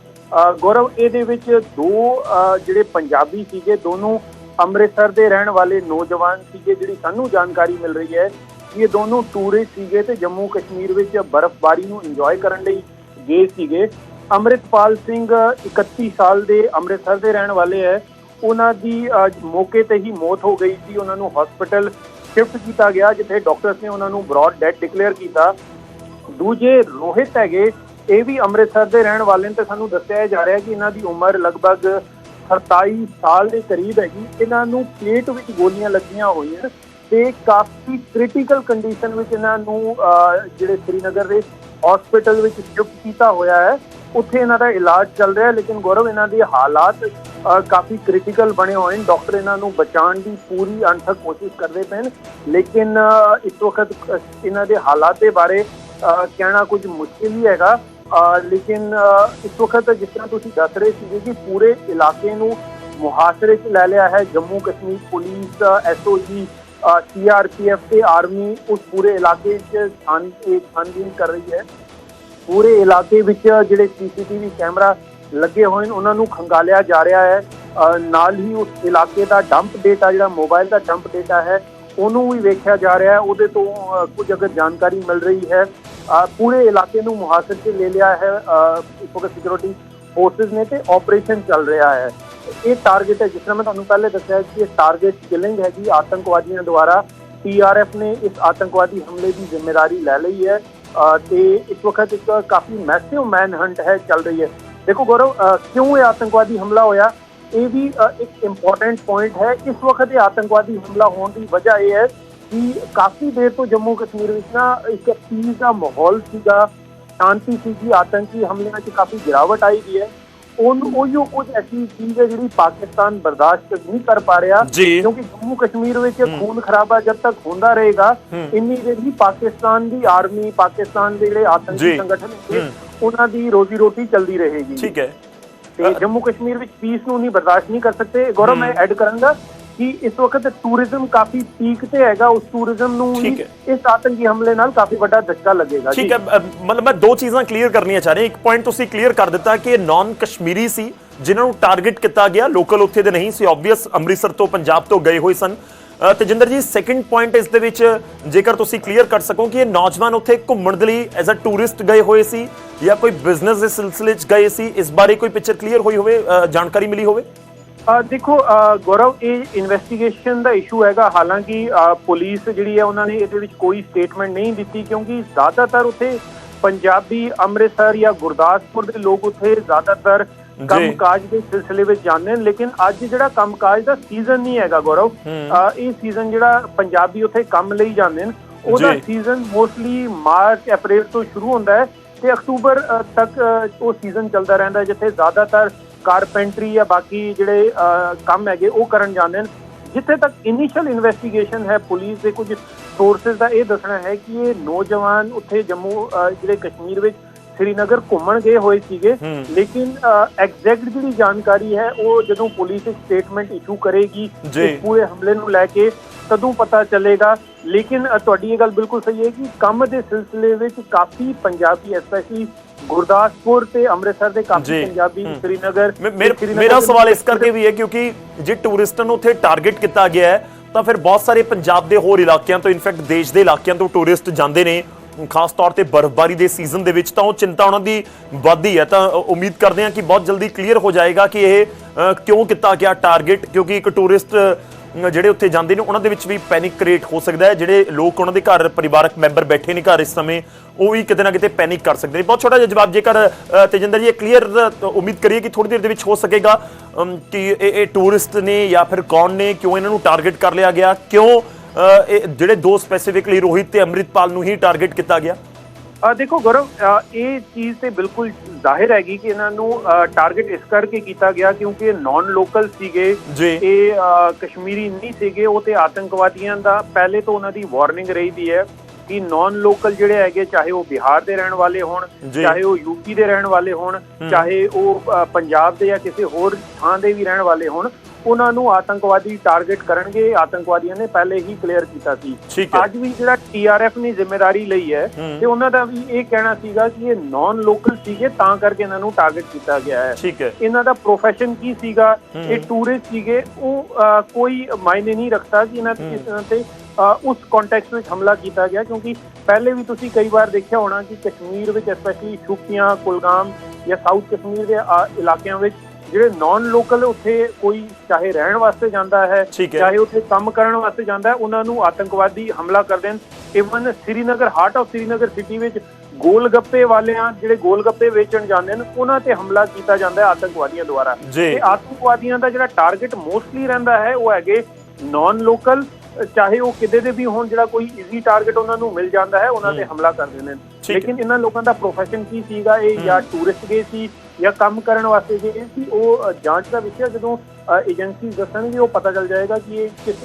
ਗੌਰਵ ਇਹਦੇ ਵਿੱਚ ਦੋ ਜਿਹੜੇ ਪੰਜਾਬੀ ਸੀਗੇ ਦੋਨੋਂ ਅੰਮ੍ਰਿਤਸਰ ਦੇ ਰਹਿਣ ਵਾਲੇ ਨੌਜਵਾਨ ਸੀਗੇ, ਜਿਹੜੀ ਸਾਨੂੰ ਜਾਣਕਾਰੀ ਮਿਲ ਰਹੀ ਹੈ ਕਿ ਇਹ ਦੋਨੋਂ ਟੂਰਿਸਟ ਸੀਗੇ ਤੇ ਜੰਮੂ ਕਸ਼ਮੀਰ ਵਿੱਚ ਬਰਫ਼ਬਾਰੀ ਨੂੰ ਇੰਜੋਏ ਕਰਨ ਲਈ ਗਏ ਸੀਗੇ। ਅੰਮ੍ਰਿਤਪਾਲ ਸਿੰਘ 31 ਸਾਲ ਦੇ ਅੰਮ੍ਰਿਤਸਰ ਦੇ ਰਹਿਣ ਵਾਲੇ ਹੈ। ਉਹਨਾਂ ਦੀ ਮੌਕੇ ਤੇ ਹੀ ਮੌਤ ਹੋ ਗਈ ਸੀ। ਉਹਨਾਂ ਨੂੰ ਹਸਪੀਟਲ ਸ਼ਿਫਟ ਕੀਤਾ ਗਿਆ, ਜਿੱਥੇ ਡਾਕਟਰਸ ਨੇ ਉਹਨਾਂ ਨੂੰ ਬ੍ਰੌਡ ਡੈਥ ਡਿਕਲੇਅਰ ਕੀਤਾ। ਦੂਜੇ ਰੋਹਿਤ ਹੈਗੇ, ਇਹ ਵੀ ਅੰਮ੍ਰਿਤਸਰ ਦੇ ਰਹਿਣ ਵਾਲੇ ਨੇ ਤੇ ਸਾਨੂੰ ਦੱਸਿਆ ਜਾ ਰਿਹਾ ਕਿ ਇਹਨਾਂ ਦੀ ਉਮਰ ਲਗਭਗ 47 ਸਾਲ ਦੇ ਕਰੀਬ ਹੈਗੀ। ਇਹਨਾਂ ਨੂੰ ਪੇਟ ਵਿੱਚ ਗੋਲੀਆਂ ਲੱਗੀਆਂ ਹੋਈਆਂ ਤੇ ਕਾਫੀ ਕ੍ਰਿਟੀਕਲ ਕੰਡੀਸ਼ਨ ਵਿੱਚ ਇਹਨਾਂ ਨੂੰ ਜਿਹੜੇ ਸ੍ਰੀਨਗਰ ਦੇ ਹਸਪੀਟਲ ਵਿੱਚ ਸ਼ਿਫਟ ਕੀਤਾ ਹੋਇਆ ਹੈ। ਉੱਥੇ ਇਹਨਾਂ ਦਾ ਇਲਾਜ ਚੱਲ ਰਿਹਾ ਹੈ, ਲੇਕਿਨ ਗੌਰਵ, ਇਹਨਾਂ ਦੇ ਹਾਲਾਤ ਕਾਫੀ ਕ੍ਰਿਟੀਕਲ ਬਣੇ ਹੋਏ ਨੇ। ਡਾਕਟਰ ਇਹਨਾਂ ਨੂੰ ਬਚਾਉਣ ਦੀ ਪੂਰੀ ਅਣਥਕ ਕੋਸ਼ਿਸ਼ ਕਰਦੇ ਪਏ ਲੇਕਿਨ ਇਸ ਵਕਤ ਇਹਨਾਂ ਦੇ ਹਾਲਾਤ ਦੇ ਬਾਰੇ ਕਹਿਣਾ ਕੁਝ ਮੁਸ਼ਕਿਲ ਹੀ ਹੈਗਾ। ਲੇਕਿਨ ਇਸ ਵਕਤ ਜਿਸ ਤਰ੍ਹਾਂ ਤੁਸੀਂ ਦੱਸ ਰਹੇ ਸੀ ਕਿ ਪੂਰੇ ਇਲਾਕੇ ਨੂੰ ਮੁਹਾਸਰੇ 'ਚ ਲੈ ਲਿਆ ਹੈ Jammu Kashmir police SOG CRPF ਤੇ ਆਰਮੀ ਉਸ ਪੂਰੇ ਇਲਾਕੇ 'ਚ ਛਾਨ ਛਾਨਬੀਨ ਕਰ ਰਹੀ ਹੈ। ਪੂਰੇ ਇਲਾਕੇ ਵਿੱਚ ਜਿਹੜੇ ਸੀਸੀਟੀਵੀ ਕੈਮਰਾ ਲੱਗੇ ਹੋਏ ਨੇ, ਉਹਨਾਂ ਨੂੰ ਖੰਗਾਲਿਆ ਜਾ ਰਿਹਾ ਹੈ। ਨਾਲ ਹੀ ਉਸ ਇਲਾਕੇ ਦਾ ਡੰਪ ਡੇਟਾ ਜਿਹੜਾ ਮੋਬਾਈਲ ਦਾ ਡੰਪ ਡੇਟਾ ਹੈ, ਉਹਨੂੰ ਵੀ ਵੇਖਿਆ ਜਾ ਰਿਹਾ ਹੈ। ਉਹਦੇ ਤੋਂ ਕੁਝ ਅਗਰ ਜਾਣਕਾਰੀ ਮਿਲ ਰਹੀ ਹੈ ਪੂਰੇ ਇਲਾਕੇ ਨੂੰ ਮੁਹਾਸਰ 'ਚ ਲੈ ਲਿਆ ਹੈ ਇਸ ਵਕਤ ਸਿਕਿਉਰਿਟੀ ਫੋਰਸਸ ਨੇ ਤੇ ਆਪਰੇਸ਼ਨ ਚੱਲ ਰਿਹਾ ਹੈ। ਇਹ ਟਾਰਗੇਟ ਹੈ, ਜਿਸ ਤਰ੍ਹਾਂ ਮੈਂ ਤੁਹਾਨੂੰ ਪਹਿਲੇ ਦੱਸਿਆ ਕਿ ਇਹ ਟਾਰਗੇਟ ਕਿਲਿੰਗ ਹੈਗੀ, ਆਤੰਕਵਾਦੀਆਂ ਦੁਆਰਾ। ਟੀਆਰਐਫ ਨੇ ਇਸ ਆਤੰਕਵਾਦੀ ਹਮਲੇ ਦੀ ਜ਼ਿੰਮੇਵਾਰੀ ਲੈ ਲਈ ਹੈ ਤੇ ਇਸ ਵਕਤ ਇੱਕ ਕਾਫੀ ਮੈਸਿਵ ਮੈਨ ਹੰਟ ਹੈ, ਚੱਲ ਰਹੀ ਹੈ। ਦੇਖੋ ਗੌਰਵ ਕਿਉਂ ਇਹ ਆਤੰਕਵਾਦੀ ਹਮਲਾ ਹੋਇਆ? ਇਹ ਵੀ ਇੱਕ ਇੰਪੋਰਟੈਂਟ ਪੁਆਇੰਟ ਹੈ। ਇਸ ਵਕਤ ਇਹ ਆਤੰਕਵਾਦੀ ਹਮਲਾ ਹੋਣ ਦੀ ਵਜ੍ਹਾ ਇਹ ਹੈ ਕਿ ਕਾਫੀ ਦੇਰ ਤੋਂ ਜੰਮੂ ਕਸ਼ਮੀਰ ਵਿੱਚ ਨਾ ਇੱਕ ਪੀਸ ਦਾ ਮਾਹੌਲ ਸੀਗਾ ਸ਼ਾਂਤੀ ਸੀਗੀ ਆਤੰਕੀ ਹਮਲਿਆਂ 'ਚ ਕਾਫੀ ਗਿਰਾਵਟ ਆਈ ਗਈ ਹੈ। ਉਹਨੂੰ ਉਹੀਓ ਕੁਝ ਐਸੀ ਚੀਜ਼ ਹੈ ਜਿਹੜੀ ਪਾਕਿਸਤਾਨ ਬਰਦਾਸ਼ਤ ਨਹੀਂ ਕਰ ਪਾ ਰਿਹਾ ਕਿਉਂਕਿ ਜੰਮੂ ਕਸ਼ਮੀਰ ਵਿੱਚ ਖੂਨ ਖਰਾਬਾ ਜਦ ਤੱਕ ਹੁੰਦਾ ਰਹੇਗਾ। ਇੰਨੀ ਦੇਰ ਹੀ ਪਾਕਿਸਤਾਨ ਦੀ ਆਰਮੀ ਪਾਕਿਸਤਾਨ ਦੇ ਜਿਹੜੇ। ਆਤੰਕੀ ਸੰਗਠਨ। ਉਹਨਾਂ ਦੀ ਰੋਜ਼ੀ ਰੋਟੀ ਚੱਲਦੀ ਰਹੇਗੀ। ਠੀਕ ਹੈ। ਤੇ ਜੰਮੂ ਕਸ਼ਮੀਰ ਵਿੱਚ ਪੀਸ ਨੂੰ ਨਹੀਂ ਬਰਦਾਸ਼ਤ ਨਹੀਂ ਕਰ ਸਕਦੇ। ਗੌਰਵ ਮੈਂ ਐਡ ਕਰਾਂਗਾ ਕਿ ਇਸ ਵਕਤ ਟੂਰਿਜ਼ਮ ਕਾਫੀ ਪੀਕ ਤੇ ਹੈਗਾ ਉਸ ਟੂਰਿਜ਼ਮ ਨੂੰ ਵੀ ਇਸ ਆਤੰਕੀ ਹਮਲੇ ਨਾਲ ਕਾਫੀ ਵੱਡਾ ਧੱਕਾ ਲੱਗੇਗਾ ਠੀਕ ਹੈ ਮਤਲਬ ਮੈਂ ਦੋ ਚੀਜ਼ਾਂ ਕਲੀਅਰ ਕਰਨੀਆਂ ਚਾਹ ਰਿਹਾ ਇੱਕ ਪੁਆਇੰਟ ਤੁਸੀਂ ਕਲੀਅਰ ਕਰ ਦਿੱਤਾ ਕਿ ਨਾਨ ਕਸ਼ਮੀਰੀ ਸੀ ਜਿਨ੍ਹਾਂ ਨੂੰ ਟਾਰਗੇਟ ਕੀਤਾ ਗਿਆ। ਲੋਕਲ ਉੱਥੇ ਦੇ ਨਹੀਂ ਸੀ ਆਬਵੀਅਸ ਅੰਮ੍ਰਿਤਸਰ ਤੋਂ ਪੰਜਾਬ ਤੋਂ ਗਏ ਹੋਏ ਸਨ। ਤੇਜਿੰਦਰ ਜੀ ਸੈਕੰਡ ਪੁਆਇੰਟ ਇਸ ਦੇ ਵਿੱਚ ਜੇਕਰ ਤੁਸੀਂ ਕਲੀਅਰ ਕਰ ਸਕੋ ਕਿ ਇਹ ਨੌਜਵਾਨ ਉੱਥੇ ਘੁੰਮਣ ਦੇ ਲਈ ਐਜ਼ ਅ ਟੂਰਿਸਟ ਗਏ ਹੋਏ ਸੀ ਜਾਂ ਕੋਈ ਬਿਜ਼ਨਸ ਦੇ ਸਿਲਸਿਲੇ 'ਚ ਗਏ ਸੀ ਇਸ ਬਾਰੇ ਕੋਈ ਪਿਕਚਰ ਕਲੀਅਰ ਹੋਈ ਹੋਵੇ ਜਾਣਕਾਰੀ ਮਿਲੀ ਹੋਵੇ? ਦੇਖੋ ਗੌਰਵ ਇਹ ਇਨਵੈਸਟੀਗੇਸ਼ਨ ਦਾ ਇਸ਼ੂ ਹੈਗਾ। ਹਾਲਾਂਕਿ ਪੁਲਿਸ ਜਿਹੜੀ ਹੈ ਉਹਨਾਂ ਨੇ ਇਹਦੇ ਵਿੱਚ ਕੋਈ ਸਟੇਟਮੈਂਟ ਨਹੀਂ ਦਿੱਤੀ ਕਿਉਂਕਿ ਜ਼ਿਆਦਾਤਰ ਉੱਥੇ ਪੰਜਾਬੀ ਅੰਮ੍ਰਿਤਸਰ ਜਾਂ ਗੁਰਦਾਸਪੁਰ ਦੇ ਲੋਕ ਉੱਥੇ ਜ਼ਿਆਦਾਤਰ ਕੰਮਕਾਜ ਦੇ ਸਿਲਸਿਲੇ ਵਿੱਚ ਜਾਂਦੇ ਨੇ। ਲੇਕਿਨ ਅੱਜ ਜਿਹੜਾ ਕੰਮਕਾਜ ਦਾ ਸੀਜ਼ਨ ਨਹੀਂ ਹੈਗਾ ਗੌਰਵ ਇਹ ਸੀਜ਼ਨ ਜਿਹੜਾ ਪੰਜਾਬੀ ਉੱਥੇ ਕੰਮ ਲਈ ਜਾਂਦੇ ਨੇ। ਉਹਦਾ। ਸੀਜ਼ਨ ਮੋਸਟਲੀ ਮਾਰਚ ਅਪ੍ਰੈਲ ਤੋਂ ਸ਼ੁਰੂ ਹੁੰਦਾ ਹੈ। ਤੇ ਅਕਤੂਬਰ ਤੱਕ ਉਹ ਸੀਜ਼ਨ ਚੱਲਦਾ ਰਹਿੰਦਾ ਜਿੱਥੇ ਜ਼ਿਆਦਾਤਰ ਕਾਰਪੈਂਟਰੀ ਜਾਂ ਬਾਕੀ ਜਿਹੜੇ ਕੰਮ ਹੈਗੇ ਉਹ ਕਰਨ ਜਾਂਦੇ ਨੇ ਜਿੱਥੇ ਤੱਕ ਇਨੀਸ਼ੀਅਲ ਇਨਵੈਸਟੀਗੇਸ਼ਨ ਹੈ ਪੁਲਿਸ ਦੇ ਕੁਝ ਸੋਰਸਸ ਦਾ ਇਹ ਦੱਸਣਾ ਹੈ ਕਿ ਇਹ ਨੌਜਵਾਨ ਉੱਥੇ ਜੰਮੂ ਜਿਹੜੇ ਕਸ਼ਮੀਰ ਵਿੱਚ ਸ੍ਰੀਨਗਰ ਘੁੰਮਣ ਗਏ ਹੋਏ ਸੀਗੇ। ਲੇਕਿਨ ਐਗਜ਼ੈਕਟ ਜਿਹੜੀ ਜਾਣਕਾਰੀ ਹੈ ਉਹ ਜਦੋਂ ਪੁਲਿਸ ਇੱਕ ਸਟੇਟਮੈਂਟ ਇਸ਼ੂ ਕਰੇਗੀ। ਇਸ ਪੂਰੇ ਹਮਲੇ ਨੂੰ ਲੈ ਕੇ ਤਦੋਂ ਪਤਾ ਚੱਲੇਗਾ ਲੇਕਿਨ ਤੁਹਾਡੀ ਇਹ ਗੱਲ ਬਿਲਕੁਲ ਸਹੀ ਹੈ ਕਿ ਕੰਮ ਦੇ ਸਿਲਸਿਲੇ ਵਿੱਚ ਕਾਫੀ ਪੰਜਾਬੀ ਐਸਪੈਸ਼ਲੀ ਗੁਰਦਾਸਪੁਰ ਤੇ ਅੰਮ੍ਰਿਤਸਰ ਦੇ ਕਾਫੀ। ਪੰਜਾਬੀ। ਸ੍ਰੀਨਗਰ ਮੇਰ- ਸਵਾਲ ਇਸ ਕਰਕੇ ਵੀ ਹੈ ਕਿਉਂਕਿ ਜੇ ਟੂਰਿਸਟਾਂ ਨੂੰ ਉੱਥੇ ਟਾਰਗੇਟ ਕੀਤਾ ਗਿਆ ਹੈ ਤਾਂ ਫਿਰ ਬਹੁਤ ਸਾਰੇ ਪੰਜਾਬ ਦੇ ਹੋਰ ਇਲਾਕਿਆਂ ਤੋਂ ਇਨਫੈਕਟ ਦੇਸ਼ ਦੇ ਇਲਾਕਿਆਂ ਤੋਂ ਟੂਰਿਸਟ ਜਾਂਦੇ ਨੇ ਖਾਸ ਤੌਰ ਤੇ ਬਰਫ਼ਬਾਰੀ ਦੇ ਸੀਜ਼ਨ ਦੇ ਵਿੱਚ ਤਾਂ ਉਹ ਚਿੰਤਾ ਉਹਨਾਂ ਦੀ ਵੱਧਦੀ ਹੈ ਤਾਂ ਉਮੀਦ ਕਰਦੇ ਹਾਂ ਕਿ ਬਹੁਤ ਜਲਦੀ ਕਲੀਅਰ ਹੋ ਜਾਏਗਾ ਕਿ ਇਹ ਕਿਉਂ ਕੀਤਾ ਗਿਆ ਟਾਰਗੇਟ ਕਿਉਂਕਿ ਇੱਕ ਟੂਰਿਸਟ ਜਿਹੜੇ ਉੱਥੇ ਜਾਂਦੇ ਨੇ, ਉਹਨਾਂ ਦੇ ਵਿੱਚ ਵੀ ਪੈਨਿਕ ਕ੍ਰੀਏਟ ਹੋ ਸਕਦਾ ਹੈ। ਜਿਹੜੇ ਲੋਕ ਉਹਨਾਂ ਦੇ ਘਰ ਪਰਿਵਾਰਕ ਮੈਂਬਰ ਬੈਠੇ ਨੇ ਘਰ ਇਸ ਸਮੇਂ, ਉਹ ਵੀ ਕਿਤੇ ਨਾ ਕਿਤੇ ਪੈਨਿਕ ਕਰ ਸਕਦੇ ਨੇ। ਬਹੁਤ ਛੋਟਾ ਜਿਹਾ ਜਵਾਬ ਜੇਕਰ ਤੇਜਿੰਦਰ ਜੀ, ਇਹ ਕਲੀਅਰ ਉਮੀਦ ਕਰੀਏ ਕਿ ਥੋੜੀ ਦੇਰ ਦੇ ਵਿੱਚ ਹੋ ਸਕੇਗਾ ਕਿ ਇਹ ਇਹ ਟੂਰਿਸਟ ਨੇ ਜਾਂ ਫਿਰ ਕੌਣ ਨੇ, ਕਿਉਂ ਇਹਨਾਂ ਨੂੰ ਟਾਰਗੇਟ ਕਰ ਲਿਆ ਗਿਆ, ਕਿਉਂ ਇਹ ਜਿਹੜੇ ਦੋ ਸਪੈਸੀਫਿਕਲੀ ਰੋਹਿਤ ਤੇ ਅੰਮ੍ਰਿਤਪਾਲ ਨੂੰ ਹੀ ਟਾਰਗੇਟ ਕੀਤਾ ਗਿਆ? ਦੇਖੋ ਗੌਰਵ ਇਹ ਚੀਜ਼ ਤੇ ਬਿਲਕੁਲ ਜ਼ਾਹਿਰ ਹੈਗੀ ਕਿ ਇਹਨਾਂ ਨੂੰ ਟਾਰਗੇਟ ਇਸ ਕਰਕੇ ਕੀਤਾ ਗਿਆ ਕਿਉਂਕਿ ਇਹ ਨਾਨ ਲੋਕਲ ਸੀਗੇ। ਇਹ ਕਸ਼ਮੀਰੀ ਨਹੀਂ ਸੀਗੇ ਉਹ ਤੇ ਆਤੰਕਵਾਦੀਆਂ ਦਾ ਪਹਿਲੇ ਤੋਂ ਉਹਨਾਂ ਦੀ ਵਾਰਨਿੰਗ ਰਹੀ ਦੀ ਹੈ ਕਿ ਨਾਨ ਲੋਕਲ ਜਿਹੜੇ ਹੈਗੇ ਚਾਹੇ ਉਹ ਬਿਹਾਰ ਦੇ ਰਹਿਣ ਵਾਲੇ ਹੋਣ। ਚਾਹੇ ਉਹ ਯੂਪੀ ਦੇ ਰਹਿਣ ਵਾਲੇ ਹੋਣ ਚਾਹੇ ਉਹ ਪੰਜਾਬ ਦੇ ਜਾਂ ਕਿਸੇ ਹੋਰ ਥਾਂ ਦੇ ਵੀ ਰਹਿਣ ਵਾਲੇ ਹੋਣ ਉਹਨਾਂ ਨੂੰ ਆਤੰਕਵਾਦੀ ਟਾਰਗੇਟ ਕਰਨਗੇ ਆਤੰਕਵਾਦੀਆਂ ਨੇ ਪਹਿਲੇ ਹੀ ਕਲੀਅਰ ਕੀਤਾ ਸੀ। ਅੱਜ ਵੀ ਜਿਹੜਾ ਟੀਆਰਐਫ ਨੇ ਜ਼ਿੰਮੇਵਾਰੀ ਲਈ ਹੈ। ਤੇ ਉਹਨਾਂ ਦਾ ਵੀ ਇਹ ਕਹਿਣਾ ਸੀਗਾ ਕਿ ਇਹ ਨਾਨ ਲੋਕਲ ਸੀਗੇ ਤਾਂ ਕਰਕੇ ਇਹਨਾਂ ਨੂੰ ਟਾਰਗੇਟ ਕੀਤਾ ਗਿਆ ਹੈ ਇਹਨਾਂ ਦਾ ਪ੍ਰੋਫੈਸ਼ਨ ਕੀ ਸੀਗਾ। ਇਹ ਟੂਰਿਸਟ ਸੀਗੇ ਉਹ ਕੋਈ ਮਾਇਨੇ ਨਹੀਂ ਰੱਖਦਾ ਕਿ ਇਹਨਾਂ ਹੂੰ। ਕਿਸ ਤਰ੍ਹਾਂ ਤੇ ਉਸ ਕੰਟੈਕਸਟ ਵਿੱਚ ਹਮਲਾ ਕੀਤਾ ਗਿਆ ਕਿਉਂਕਿ ਪਹਿਲੇ ਵੀ ਤੁਸੀਂ ਕਈ ਵਾਰ ਦੇਖਿਆ ਹੋਣਾ ਕਿ ਕਸ਼ਮੀਰ ਵਿੱਚ ਸਪੈਸ਼ਲੀ ਸ਼ੁਪੀਆਂ ਕੁਲਗਾਮ ਜਾਂ ਸਾਊਥ ਕਸ਼ਮੀਰ ਦੇ ਇਲਾਕਿਆਂ ਵਿੱਚ ਜਿਹੜੇ ਨਾਨ ਲੋਕਲ ਉੱਥੇ ਕੋਈ ਚਾਹੇ ਰਹਿਣ ਵਾਸਤੇ ਜਾਂਦਾ ਹੈ। ਚਾਹੇ ਉੱਥੇ ਕੰਮ ਕਰਨ ਵਾਸਤੇ ਜਾਂਦਾ ਹੈ ਉਹਨਾਂ ਨੂੰ ਆਤੰਕਵਾਦੀ ਹਮਲਾ ਕਰਦੇ ਨੇ even Srinagar heart of Srinagar city ਵਿੱਚ ਗੋਲ ਗੱਪੇ ਵਾਲਿਆਂ ਜਿਹੜੇ ਗੋਲ ਗੱਪੇ ਵੇਚਣ ਜਾਂਦੇ ਨੇ ਉਹਨਾਂ ਤੇ ਹਮਲਾ ਕੀਤਾ ਜਾਂਦਾ ਹੈ ਆਤੰਕਵਾਦੀਆਂ ਦੁਆਰਾ। ਤੇ ਆਤੰਕਵਾਦੀਆਂ ਦਾ ਜਿਹੜਾ ਟਾਰਗੇਟ ਮੋਸਟਲੀ ਰਹਿੰਦਾ ਹੈ ਉਹ ਹੈਗੇ ਨਾਨ ਲੋਕਲ ਚਾਹੇ ਉਹ ਕਿਤੇ ਦੇ ਵੀ ਹੋਣ ਜਿਹੜਾ ਕੋਈ ਈਜ਼ੀ ਟਾਰਗੇਟ ਉਹਨਾਂ ਨੂੰ ਮਿਲ ਜਾਂਦਾ ਹੈ ਉਹਨਾਂ ਤੇ ਹਮਲਾ ਕਰ ਦਿੰਦੇ ਨੇ। ਲੇਕਿਨ ਇਹਨਾਂ ਲੋਕਾਂ ਦਾ ਪ੍ਰੋਫੈਸ਼ਨ ਕੀ ਸੀਗਾ? ਇਹ ਜਾਂ ਟੂਰਿਸਟ ਗਏ ਸੀ ਜਾਂ ਕੰਮ ਕਰਨ ਵਾਸਤੇ ਗਏ ਸੀ? ਉਹ ਜਾਂਚ ਦਾ ਵਿਸ਼ਾ ਜਦੋਂ ਏਜੰਸੀ ਦੱਸਣਗੇ ਉਹ ਪਤਾ ਚੱਲ ਜਾਏਗਾ ਕਿ ਇਹ ਕਿਸ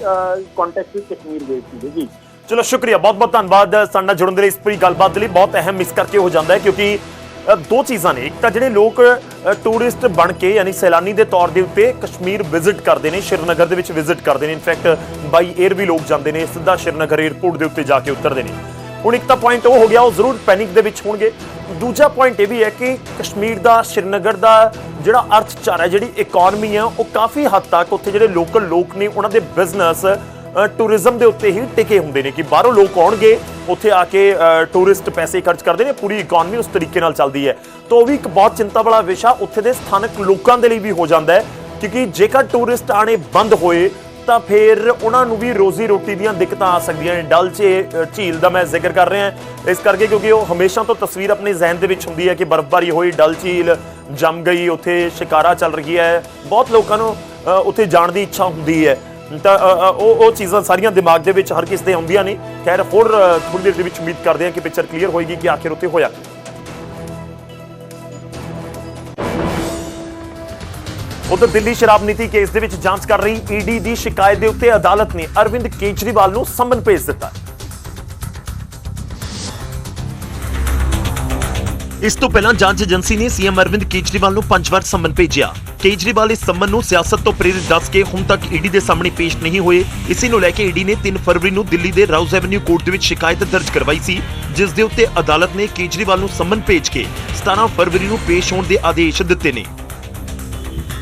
ਕੰਟੈਕਟ ਵਿੱਚ ਕਸ਼ਮੀਰ ਗਏ ਸੀ ਜੀ। ਚਲੋ ਸ਼ੁਕਰੀਆ। ਬਹੁਤ ਬਹੁਤ ਧੰਨਵਾਦ ਸਾਡੇ ਨਾਲ ਜੁੜਨ ਦੇ ਲਈ ਇਸ ਪੂਰੀ ਗੱਲਬਾਤ ਦੇ ਲਈ। ਬਹੁਤ ਅਹਿਮ ਮਿਸ ਕਰਕੇ ਹੋ ਜਾਂਦਾ ਹੈ ਕਿਉਂਕਿ ਦੋ ਚੀਜ਼ਾਂ ਨੇ। ਇੱਕ ਤਾਂ ਜਿਹੜੇ ਲੋਕ ਟੂਰਿਸਟ ਬਣ ਕੇ ਯਾਨੀ ਸੈਲਾਨੀ ਦੇ ਤੌਰ ਦੇ ਉੱਤੇ ਕਸ਼ਮੀਰ ਵਿਜ਼ਿਟ ਕਰਦੇ ਨੇ ਸ਼੍ਰੀਨਗਰ ਦੇ ਵਿੱਚ ਵਿਜ਼ਿਟ ਕਰਦੇ ਨੇ। ਇਨਫੈਕਟ ਬਾਈ 에ਅਰ ਵੀ ਲੋਕ ਜਾਂਦੇ ਨੇ ਸਿੱਧਾ ਸ਼੍ਰੀਨਗਰ 에ਅਰਪੋਰਟ ਦੇ ਉੱਤੇ ਜਾ ਕੇ ਉਤਰਦੇ ਨੇ। ਹੁਣ ਇੱਕ ਤਾਂ ਪੁਆਇੰਟ ਉਹ ਹੋ ਗਿਆ, ਉਹ ਜ਼ਰੂਰ ਪੈਨਿਕ ਦੇ ਵਿੱਚ ਹੋਣਗੇ। ਦੂਜਾ ਪੁਆਇੰਟ ਇਹ ਵੀ ਹੈ ਕਿ ਕਸ਼ਮੀਰ ਦਾ, ਸ਼੍ਰੀਨਗਰ ਦਾ ਜਿਹੜਾ ਅਰਥਚਾਰਾ ਜਿਹੜੀ ਇਕਨੋਮੀ ਹੈ, ਉਹ ਕਾਫੀ ਹੱਦ ਤੱਕ ਉੱਥੇ ਜਿਹੜੇ ਲੋਕਲ ਲੋਕ ਨੇ, ਉਹਨਾਂ ਦੇ ਬਿਜ਼ਨਸ ਟੂਰਿਜ਼ਮ ਦੇ ਉੱਤੇ ਹੀ ਟਿਕੇ ਹੁੰਦੇ ਨੇ ਕਿ ਬਾਹਰੋਂ ਲੋਕ ਆਉਣਗੇ, ਉੱਥੇ ਆ ਕੇ ਟੂਰਿਸਟ ਪੈਸੇ ਖਰਚ ਕਰਦੇ ਨੇ, ਪੂਰੀ ਇਕਨੋਮੀ ਉਸ ਤਰੀਕੇ ਨਾਲ ਚੱਲਦੀ ਹੈ। ਤਾਂ ਉਹ ਵੀ ਇੱਕ ਬਹੁਤ ਚਿੰਤਾ ਵਾਲਾ ਵਿਸ਼ਾ ਉੱਥੇ ਦੇ ਸਥਾਨਕ ਲੋਕਾਂ ਦੇ ਲਈ ਵੀ ਹੋ ਜਾਂਦਾ ਹੈ, ਕਿਉਂਕਿ ਜੇਕਰ ਟੂਰਿਸਟ ਆਣੇ ਬੰਦ ਹੋਏ ਤਾਂ ਫਿਰ ਉਹਨਾਂ ਨੂੰ ਵੀ ਰੋਜ਼ੀ ਰੋਟੀ ਦੀਆਂ ਦਿੱਕਤਾਂ ਆ ਸਕਦੀਆਂ ਨੇ। ਡਲ ਝੇ- ਝੀਲ ਦਾ ਮੈਂ ਜ਼ਿਕਰ ਕਰ ਰਿਹਾ ਇਸ ਕਰਕੇ ਕਿਉਂਕਿ ਉਹ ਹਮੇਸ਼ਾ ਤੋਂ ਤਸਵੀਰ ਆਪਣੇ ਜ਼ਿਹਨ ਦੇ ਵਿੱਚ ਹੁੰਦੀ ਹੈ ਕਿ ਬਰਫ਼ਬਾਰੀ ਹੋਈ ਡਲ ਝੀਲ ਜੰਮ ਗਈ ਉੱਥੇ ਸ਼ਿਕਾਰਾ ਚੱਲ ਰਹੀ ਹੈ। ਬਹੁਤ ਲੋਕਾਂ ਨੂੰ ਉੱਥੇ ਜਾਣ ਦੀ ਇੱਛਾ ਹੁੰਦੀ ਹੈ। ਤਾਂ ਉਹ ਉਹ ਚੀਜ਼ਾਂ ਸਾਰੀਆਂ ਦਿਮਾਗ ਦੇ ਵਿੱਚ ਹਰ ਕਿਸ ਦੇ ਆਉਂਦੀਆਂ ਨੇ। ਖੈਰ ਹੋਰ ਅ, ਥੋੜੀ ਦੇਰ ਦੇ ਵਿੱਚ ਉਮੀਦ ਕਰਦੇ ਹਾਂ ਕਿ ਪਿਕਚਰ ਕਲੀਅਰ ਹੋਏਗੀ ਕਿ ਆਖਿਰ ਉੱਥੇ ਹੋਇਆ। ਉਧਰ ਦਿੱਲੀ ਸ਼ਰਾਬ ਨੀਤੀ ਕੇਸ ਦੇ ਵਿੱਚ ਜਾਂਚ ਕਰ ਰਹੀ ਈਡੀ ਦੀ ਸ਼ਿਕਾਇਤ ਦੇ ਉੱਤੇ ਅਦਾਲਤ ਨੇ ਅਰਵਿੰਦ ਕੇਜਰੀਵਾਲ ਨੂੰ ਸੰਮਨ ਭੇਜ ਦਿੱਤਾ। ਇਸ ਤੋਂ ਪਹਿਲਾਂ ਜਾਂਚ ਏਜੰਸੀ ਨੇ ਸੀਐਮ ਅਰਵਿੰਦ ਕੇਜਰੀਵਾਲ ਨੂੰ ਪੰਜ ਵਾਰ ਸੰਮਨ ਭੇਜਿਆ। ਕੇਜਰੀਵਾਲ ਇਸ ਸੰਮਨ ਨੂੰ ਸਿਆਸਤ ਤੋਂ ਪ੍ਰੇਰਿਤ ਦੱਸ ਕੇ ਹੁਣ ਤੱਕ ਈਡੀ ਦੇ ਸਾਹਮਣੇ ਪੇਸ਼ ਨਹੀਂ ਹੋਏ। ਇਸੇ ਨੂੰ ਲੈ ਕੇ ਈਡੀ ਨੇ 3 ਫਰਵਰੀ ਨੂੰ ਦਿੱਲੀ ਦੇ ਰਾਉਜ਼ ਐਵਨਿਊ ਕੋਰਟ ਦੇ ਵਿੱਚ ਸ਼ਿਕਾਇਤ ਦਰਜ ਕਰਵਾਈ ਸੀ, ਜਿਸ ਦੇ ਉੱਤੇ ਅਦਾਲਤ ਨੇ ਕੇਜਰੀਵਾਲ ਨੂੰ ਸੰਮਨ ਭੇਜ ਕੇ 17 ਫਰਵਰੀ ਨੂੰ ਪੇਸ਼ ਹੋਣ ਦੇ ਆਦੇਸ਼ ਦਿੱਤੇ ਨੇ।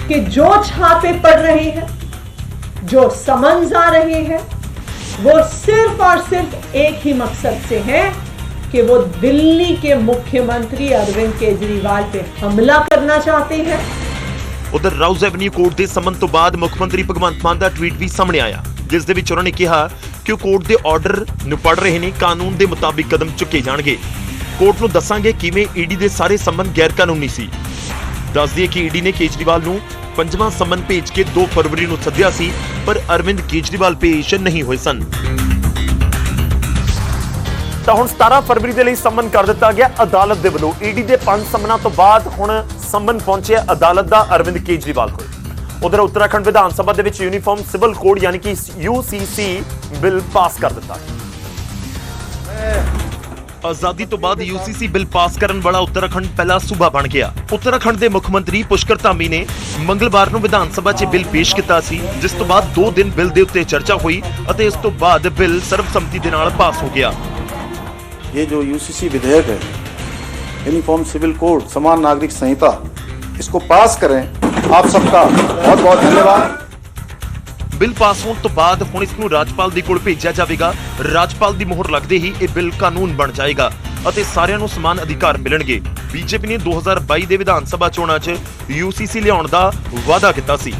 कि जो छापे पड़ रहे हैं जो समन्स आ रहे हैं वो सिर्फ और सिर्फ एक ही मकसद से है कि वो दिल्ली के मुख्यमंत्री अरविंद केजरीवाल पे हमला करना चाहते हैं ਉਧਰ ਰਾਉਜ਼ ਐਵਨਿਊ ਕੋਰਟ ਦੇ ਸੰਮਨ ਤੋਂ ਬਾਅਦ ਮੁੱਖ ਮੰਤਰੀ ਭਗਵੰਤ ਮਾਨ ਦਾ ਟਵੀਟ ਵੀ ਸਾਹਮਣੇ ਆਇਆ ਜਿਸ ਦੇ ਵਿੱਚ ਉਹਨਾਂ ਨੇ ਕਿਹਾ ਕਿ ਉਹ ਕੋਰਟ ਦੇ ਆਰਡਰ ਨੂੰ ਪੜ ਰਹੇ ਨੇ ਕਾਨੂੰਨ ਦੇ ਮੁਤਾਬਿਕ ਕਦਮ ਚੁੱਕੇ ਜਾਣਗੇ ਕੋਰਟ ਨੂੰ ਦੱਸਾਂਗੇ ਕਿਵੇਂ ਈਡੀ ਦੇ ਸਾਰੇ ਸੰਮਨ ਗੈਰ ਕਾਨੂੰਨੀ ਸੀ ਦੱਸ ਦਈਏ ਕਿ ਈਡੀ ਨੇ ਕੇਜਰੀਵਾਲ ਨੂੰ ਪੰਜਵਾਂ ਸਮਨ ਭੇਜ ਕੇ 2 ਫਰਵਰੀ ਨੂੰ ਸੱਦਿਆ ਸੀ, ਪਰ ਅਰਵਿੰਦ ਕੇਜਰੀਵਾਲ ਪੇਸ਼ ਨਹੀਂ ਹੋਏ ਸਨ। ਤਾਂ ਹੁਣ 17 ਫਰਵਰੀ ਦੇ ਲਈ ਸੰਮਨ ਕਰ ਦਿੱਤਾ ਗਿਆ ਅਦਾਲਤ ਦੇ ਵੱਲੋਂ। ਈਡੀ ਦੇ ਪੰਜ ਸੰਮਨਾਂ ਤੋਂ ਬਾਅਦ ਹੁਣ ਸੰਮਨ ਪਹੁੰਚਿਆ ਅਦਾਲਤ ਦਾ ਅਰਵਿੰਦ ਕੇਜਰੀਵਾਲ ਕੋਲ। ਉਧਰ ਉੱਤਰਾਖੰਡ ਵਿਧਾਨ ਸਭਾ ਦੇ ਵਿੱਚ ਯੂਨੀਫਾਰਮ ਸਿਵਲ ਕੋਡ ਯਾਨੀ ਕਿ ਯੂਸੀਸੀ ਬਿੱਲ ਪਾਸ ਕਰ ਦਿੱਤਾ। ਆਜ਼ਾਦੀ ਤੋਂ ਬਾਅਦ ਯੂਸੀਸੀ ਬਿੱਲ ਪਾਸ ਕਰਨ ਵਾਲਾ ਉੱਤਰਾਖੰਡ ਪਹਿਲਾ ਸੂਬਾ ਬਣ ਗਿਆ ਉੱਤਰਾਖੰਡ ਦੇ ਮੁੱਖ ਮੰਤਰੀ ਪੁਸ਼ਕਰ ਧਾਮੀ ਨੇ ਮੰਗਲਵਾਰ ਨੂੰ ਵਿਧਾਨ ਸਭਾ 'ਚ ਬਿੱਲ ਪੇਸ਼ ਕੀਤਾ ਸੀ ਜਿਸ ਤੋਂ ਬਾਅਦ 2 ਦਿਨ ਬਿੱਲ ਦੇ ਉੱਤੇ ਚਰਚਾ ਹੋਈ ਅਤੇ ਇਸ ਤੋਂ ਬਾਅਦ ਬਿੱਲ ਸਰਬਸੰਮਤੀ ਦੇ ਨਾਲ ਪਾਸ ਹੋ ਗਿਆ ये जो यूसीसी विधेयक है यूनिफॉर्म सिविल कोड समान नागरिक संहिता इसको पास करें आप सबका बहुत बहुत धन्यवाद ਬਿੱਲ ਪਾਸ ਹੋਣ ਤੋਂ ਬਾਅਦ ਹੁਣ ਇਸ ਨੂੰ ਰਾਜਪਾਲ ਦੇ ਕੋਲ ਭੇਜਿਆ ਜਾਵੇਗਾ। ਰਾਜਪਾਲ ਦੀ ਮੋਹਰ ਲੱਗਦੇ ਹੀ ਇਹ ਬਿੱਲ ਕਾਨੂੰਨ ਬਣ ਜਾਏਗਾ ਅਤੇ ਸਾਰਿਆਂ ਨੂੰ ਸਮਾਨ ਅਧਿਕਾਰ ਮਿਲਣਗੇ। ਬੀਜੇਪੀ ਨੇ 2022 ਦੇ ਵਿਧਾਨ ਸਭਾ ਚੋਣਾਂ 'ਚ ਯੂਸੀਸੀ ਲਿਆਉਣ ਦਾ ਵਾਅਦਾ ਕੀਤਾ ਸੀ।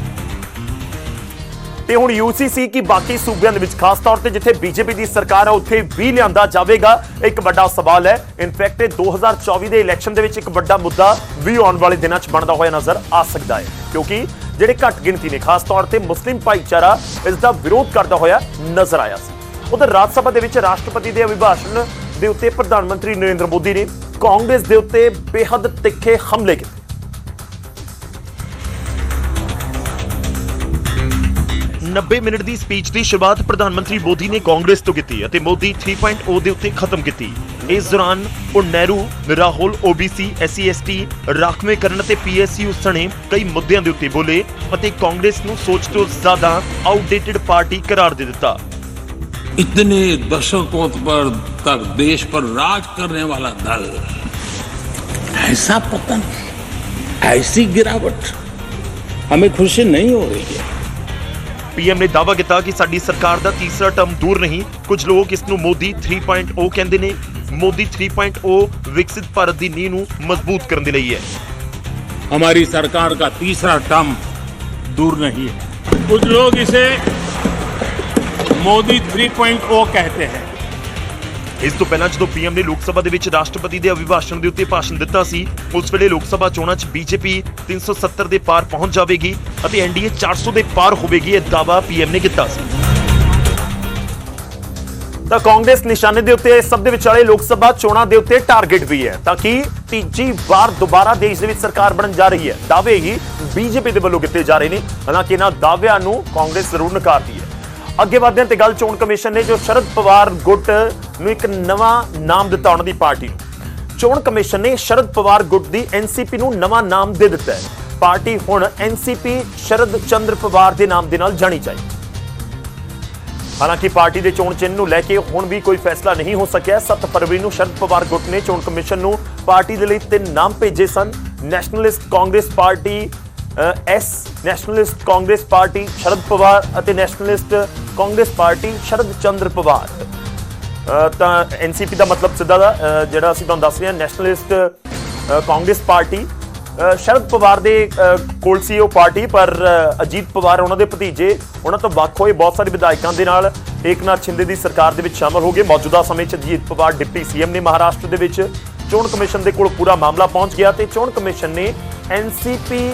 ਤੇ ਹੁਣ ਯੂਸੀਸੀ ਕੀ ਬਾਕੀ ਸੂਬਿਆਂ ਦੇ ਵਿੱਚ, ਖਾਸ ਤੌਰ ਤੇ ਜਿੱਥੇ ਬੀਜੇਪੀ ਦੀ ਸਰਕਾਰ ਹੈ ਉੱਥੇ ਵੀ ਲਿਆਂਦਾ ਜਾਵੇਗਾ, ਇੱਕ ਵੱਡਾ ਸਵਾਲ ਹੈ। ਇਨਫੈਕਟ ਇਹ 2024 ਦੇ ਇਲੈਕਸ਼ਨ ਦੇ ਵਿੱਚ ਇੱਕ ਵੱਡਾ ਮੁੱਦਾ ਵੀ ਆਉਣ ਵਾਲੇ ਦਿਨਾਂ 'ਚ ਬਣਦਾ ਹੋਇਆ ਨਜ਼ਰ ਆ ਸਕਦਾ ਹੈ। ਕਿਉਂਕਿ ਜਿਹੜੇ ਘੱਟ ਗਿਣਤੀ ਨੇ, ਖਾਸ ਤੌਰ ਤੇ ਮੁਸਲਿਮ ਭਾਈਚਾਰਾ ਇਸ ਦਾ ਵਿਰੋਧ ਕਰਦਾ ਹੋਇਆ ਨਜ਼ਰ ਆਇਆ ਸੀ। ਉਧਰ ਰਾਜ ਸਭਾ ਦੇ ਵਿੱਚ ਰਾਸ਼ਟਰਪਤੀ ਦੇ ਅਭਿਭਾਸ਼ਣ ਦੇ ਉੱਤੇ ਪ੍ਰਧਾਨ ਮੰਤਰੀ ਨਰਿੰਦਰ ਮੋਦੀ ਨੇ ਕਾਂਗਰਸ ਦੇ ਉੱਤੇ ਬੇਹੱਦ ਤਿੱਖੇ ਹਮਲੇ ਕੀਤੇ। 90 ਮਿੰਟ ਦੀ ਸਪੀਚ ਦੀ ਸ਼ੁਰੂਆਤ ਪ੍ਰਧਾਨ ਮੰਤਰੀ ਮੋਦੀ ਨੇ ਕਾਂਗਰਸ ਤੋਂ ਕੀਤੀ ਅਤੇ ਮੋਦੀ 3.0 ਦੇ ਉੱਤੇ ਖਤਮ ਕੀਤੀ। ਇਸ ਦੌਰਾਨ ਉਹ Nehru Rahul OBC SC ST ਰਾਖਵੇਂਕਰਨ ਅਤੇ ਪੀਐਸਯੂ ਸਣੇ ਕਈ ਮੁੱਦਿਆਂ ਦੇ ਉੱਤੇ ਬੋਲੇ ਅਤੇ ਕਾਂਗਰਸ ਨੂੰ ਸੋਚ ਤੋਂ ਜ਼ਿਆਦਾ ਆਊਟਡੇਟਡ ਪਾਰਟੀ ਕਰਾਰ ਦੇ ਦਿੱਤਾ इतने दशकों पर तक देश पर राज करने वाला दल ऐसा पतन ऐसी गिरावट हमें खुशी नहीं हो रही है ਪੀਐਮ ਨੇ ਦਾਅਵਾ ਕੀਤਾ ਕਿ ਸਾਡੀ ਸਰਕਾਰ ਦਾ ਤੀਸਰਾ ਟਰਮ ਦੂਰ ਨਹੀਂ ਕੁਝ ਲੋਕ ਇਸ ਨੂੰ ਮੋਦੀ 3.0 ਕਹਿੰਦੇ ਨੇ ਮੋਦੀ 3.0 ਵਿਕਸਿਤ ਭਾਰਤ ਦੀ ਨੀਂਹ ਨੂੰ ਮਜ਼ਬੂਤ ਕਰਨ ਦੇ ਲਈ ਹੈ हमारी सरकार का तीसरा टर्म दूर नहीं है कुछ लोग इसे मोदी 3.0 कहते हैं ਇਸ ਤੋਂ ਪਹਿਲਾਂ ਜਦੋਂ ਪੀਐਮ ਨੇ ਲੋਕ ਸਭਾ ਦੇ ਵਿੱਚ ਰਾਸ਼ਟਰਪਤੀ ਦੇ ਅਭਿਭਾਸ਼ਣ ਦੇ ਉੱਤੇ ਭਾਸ਼ਣ ਦਿੱਤਾ ਸੀ, ਉਸ ਵੇਲੇ ਲੋਕ ਸਭਾ ਚੋਣਾਂ 'ਚ ਬੀਜੇਪੀ 370 ਦੇ ਪਾਰ ਪਹੁੰਚ ਜਾਵੇਗੀ ਅਤੇ ਐਨਡੀਏ 400 ਦੇ ਪਾਰ ਹੋਵੇਗੀ, ਇਹ ਦਾਅਵਾ ਪੀਐਮ ਨੇ ਕੀਤਾ ਸੀ। ਤਾਂ ਕਾਂਗਰਸ ਨਿਸ਼ਾਨੇ ਦੇ ਉੱਤੇ ਸਭ ਦੇ ਵਿਚਾਲੇ ਲੋਕ ਸਭਾ ਚੋਣਾਂ ਦੇ ਉੱਤੇ ਟਾਰਗੇਟ ਵੀ ਹੈ, ਤਾਂ ਕਿ ਤੀਜੀ ਵਾਰ ਦੁਬਾਰਾ ਦੇਸ਼ ਦੇ ਵਿੱਚ ਸਰਕਾਰ ਬਣਨ ਜਾ ਰਹੀ ਹੈ? ਦਾਅਵੇ ਹੀ ਬੀਜੇਪੀ ਦੇ ਵੱਲੋਂ ਕੀਤੇ ਜਾ ਰਹੇ ਨੇ, ਹਾਲਾਂਕਿ ਇਹਨਾਂ ਦਾਅਵਿਆਂ ਨੂੰ ਕਾਂਗਰਸ ਜ਼ਰੂਰ ਨਕਾਰਦੀ ਹੈ। ਅੱਗੇ ਵਧਦੇ ਹਾਂ ਤੇ ਗੱਲ ਚੋਣ ਕਮਿਸ਼ਨ ਨੇ ਜੋ ਸ਼ਰਦ ਪਵਾਰ ਗੁੱਟ ਨੂੰ ਇੱਕ ਨਵਾਂ ਨਾਮ ਦਿੱਤਾ ਉਹਨਾਂ ਦੀ ਪਾਰਟੀ ਨੂੰ। ਚੋਣ ਕਮਿਸ਼ਨ ਨੇ ਸ਼ਰਦ ਪਵਾਰ ਗੁੱਟ ਦੀ ਐਨਸੀਪੀ ਨੂੰ ਨਵਾਂ ਨਾਮ ਦੇ ਦਿੱਤਾ ਹੈ। ਪਾਰਟੀ ਹੁਣ ਐਨਸੀਪੀ ਸ਼ਰਦ ਚੰਦਰ ਪਵਾਰ ਦੇ ਨਾਮ ਦੇ ਨਾਲ ਜਾਣੀ ਚਾਹੀਦੀ ਹਾਲਾਂਕਿ ਪਾਰਟੀ ਦੇ ਚੋਣ ਚਿੰਨ੍ਹ ਨੂੰ ਲੈ ਕੇ ਹੁਣ ਵੀ ਕੋਈ ਫੈਸਲਾ ਨਹੀਂ ਹੋ ਸਕਿਆ। 7 ਫਰਵਰੀ ਨੂੰ ਸ਼ਰਦ ਪਵਾਰ ਗੁੱਟ ਨੇ ਚੋਣ ਕਮਿਸ਼ਨ ਨੂੰ ਪਾਰਟੀ ਦੇ ਲਈ ਤਿੰਨ ਨਾਮ ਭੇਜੇ ਸਨ। Nationalist Congress Party S Nationalist Congress Party Sharad Pawar ਅਤੇ Nationalist Congress Party Sharad Chandra Pawar. ਅ, ਤਾਂ ਐਨਸੀਪੀ ਦਾ ਮਤਲਬ ਸਿੱਧਾ ਦਾ ਜਿਹੜਾ ਅਸੀਂ ਤੁਹਾਨੂੰ ਦੱਸ ਰਹੇ ਹਾਂ Nationalist Congress Party Sharad Pawar ਦੇ ਕੋਲ ਸੀ ਉਹ ਪਾਰਟੀ ਪਰ ਅਜੀਤ ਪਵਾਰ ਉਹਨਾਂ ਦੇ ਭਤੀਜੇ ਉਹਨਾਂ ਤੋਂ ਵੱਖ ਹੋਏ ਬਹੁਤ ਸਾਰੇ ਵਿਧਾਇਕਾਂ ਦੇ ਨਾਲ ਏਕਨਾਥ ਸ਼ਿੰਦੇ ਦੀ ਸਰਕਾਰ ਦੇ ਵਿੱਚ ਸ਼ਾਮਲ ਹੋ ਗਏ। ਮੌਜੂਦਾ ਸਮੇਂ 'ਚ ਅਜੀਤ ਪਵਾਰ ਡਿਪਟੀ ਸੀਐਮ ਨੇ ਮਹਾਰਾਸ਼ਟਰ ਦੇ ਵਿੱਚ ਚੋਣ ਕਮਿਸ਼ਨ ਦੇ ਕੋਲ ਪੂਰਾ ਮਾਮਲਾ ਪਹੁੰਚ ਗਿਆ ਤੇ ਚੋਣ ਕਮਿਸ਼ਨ ਨੇ ਐਨਸੀਪੀ